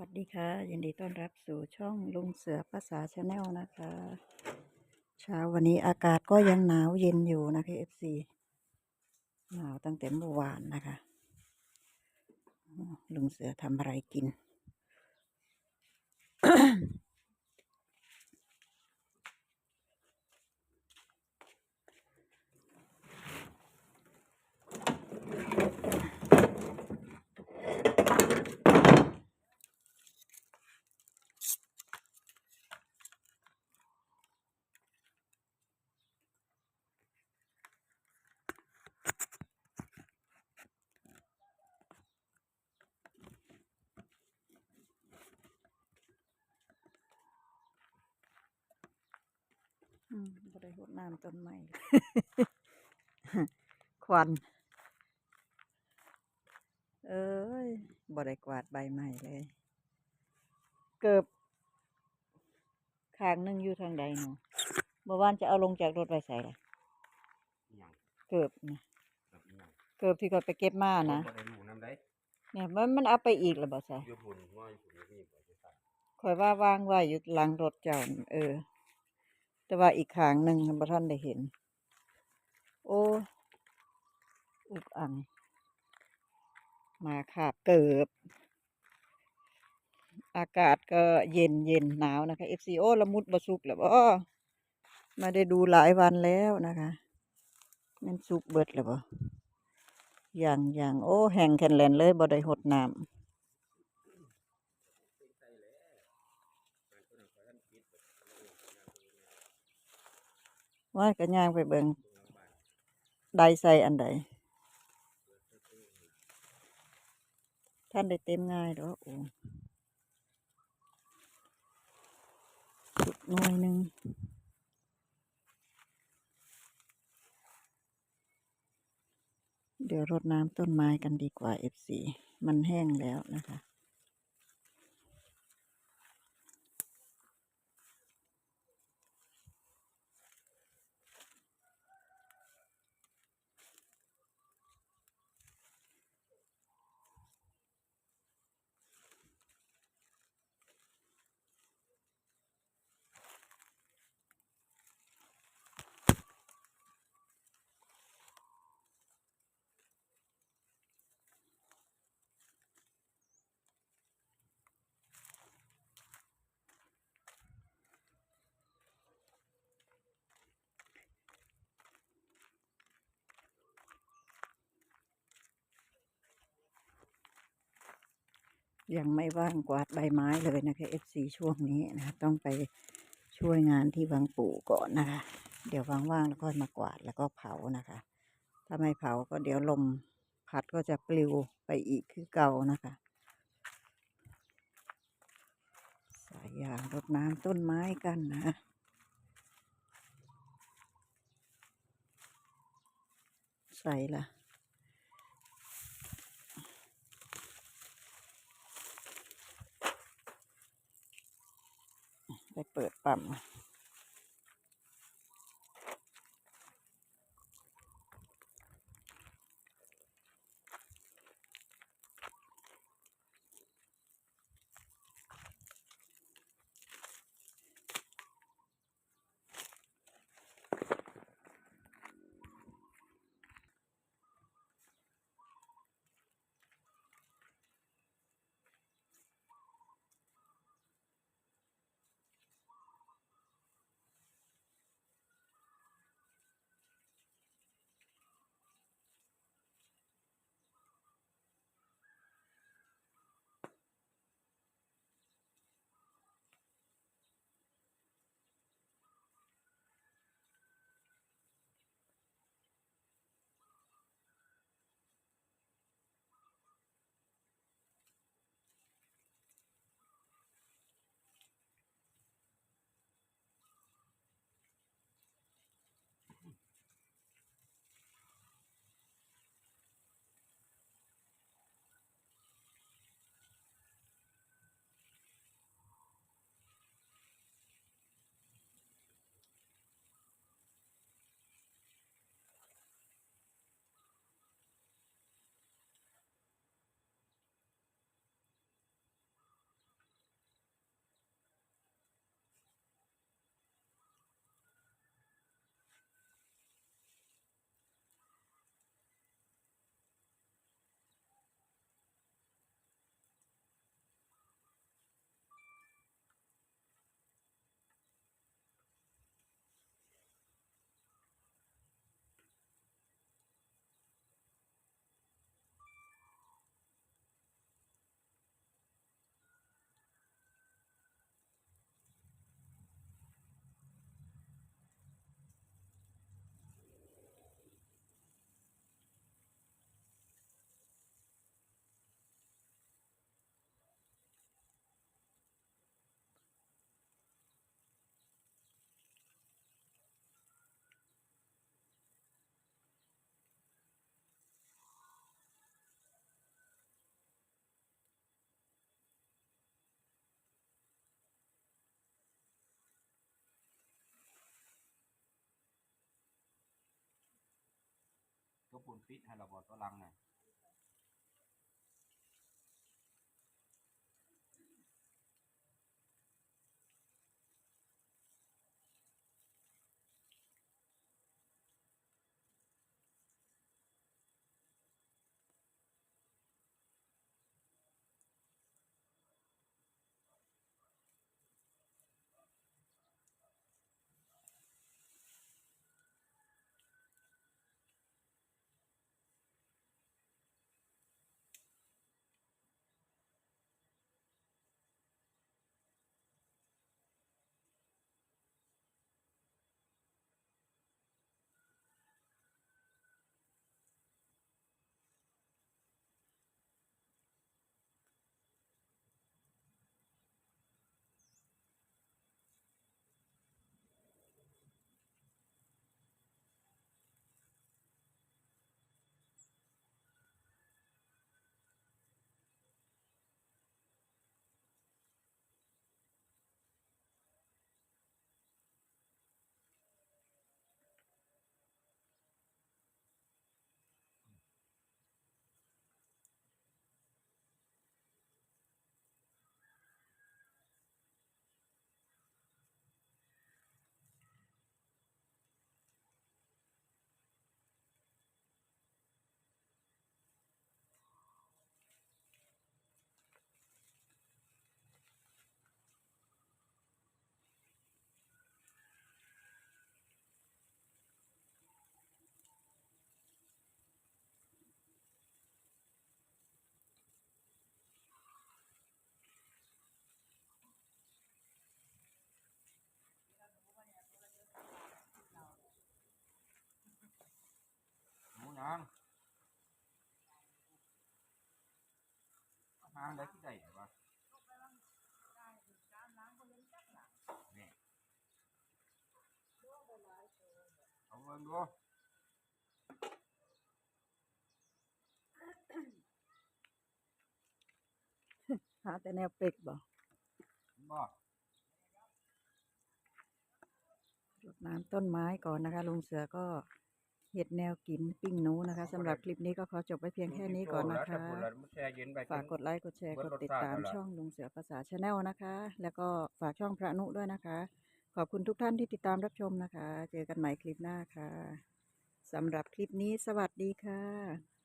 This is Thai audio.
วัสดีค่ะ ยินดีต้อนรับสู่ช่องลุงเสือภาษาชาแนลนะคะ เช้าวันนี้อากาศก็ยังหนาวเย็นอยู่นะคะเอฟซีหนาวตั้งแต่เมื่อวานนะคะ ลุงเสือทำอะไรกิน อืมบ่ได้รดน้ำต้นไม้ควัน เอ้ยบ่ได้กวาดใบไม้เลย เกือบข้างหนึงอยู่ทางใดหนูเมื่อวานจะเอาลงจากรถไปใส่ละอิหยังเกือบนะแบบอิหยังเกือบที่ก็ไปเก็บมานะบ่ได้รู้นำได้เนี่ยมันมันเอาไปอีกแล้วบ่ใส่อยู่พุ่นง้อยพุ่นนี่บ่ได้ใส่ข่อยว่าวางไว้อยู่หลังรถเจ้านั่นเออ แต่ว่าอีกขางหนึ่งท่านได้เห็น โอ้อุกอัง มาค่ะเกิบ อากาศก็เย็นเย็นหนาวนะคะ FCO ละมุดบสุกแล้วบ่ไมาได้ดูหลายวันแล้วนะคะมันสุกเบิดแล้วบ่อย่างอย่างโอ้แห้งแข็งแลนเลยบ่ได้หดน้ำ ว่าก็ย่างไปเบิงใดใส่อันใดท่านได้เต็มง่ายดอโอ้สุกหน่อยหนึ่งเดี๋ยวรดน้ำต้นไม้กันดีกว่า FC มันแห้งแล้วนะคะ ยังไม่ว่างกวาดใบไม้เลยนะคะ FC ช่วงนี้นะคะต้องไปช่วยงานที่วังปู่ก่อนนะคะ เดี๋ยวว่างๆแล้วก็มากวาดแล้วก็เผานะคะ ถ้าไม่เผาก็เดี๋ยวลมพัดก็จะปลิวไปอีกคือเก่านะคะ สายยางรดน้ำต้นไม้กันนะใส่ละไปเปั๊ม คุณปิดให้เราบอกตัวลังนะางได้ที่ใดเหรอวะนี่เอาเงินดูหาแต่แนวเป็กบ่บ่รดน้ำต้นไม้ก่อนนะคะลุงเสือก็ เห็ดแนวกินปิ้งหนูนะคะสำหรับคลิปนี้ก็ขอจบไว้เพียงแค่นี้ก่อนนะคะแช่เย็นไปฝากกดไลค์กดแชร์เบิกดดรสติดชาติตามแล้วล่ะช่องลุงเสือภาษาชาแนลนะคะ แล้วก็ฝากช่องพระนุด้วยนะคะ ขอบคุณทุกท่านที่ติดตามรับชมนะคะ เจอกันใหม่คลิปหน้าค่ะสำหรับคลิปนี้สวัสดีค่ะ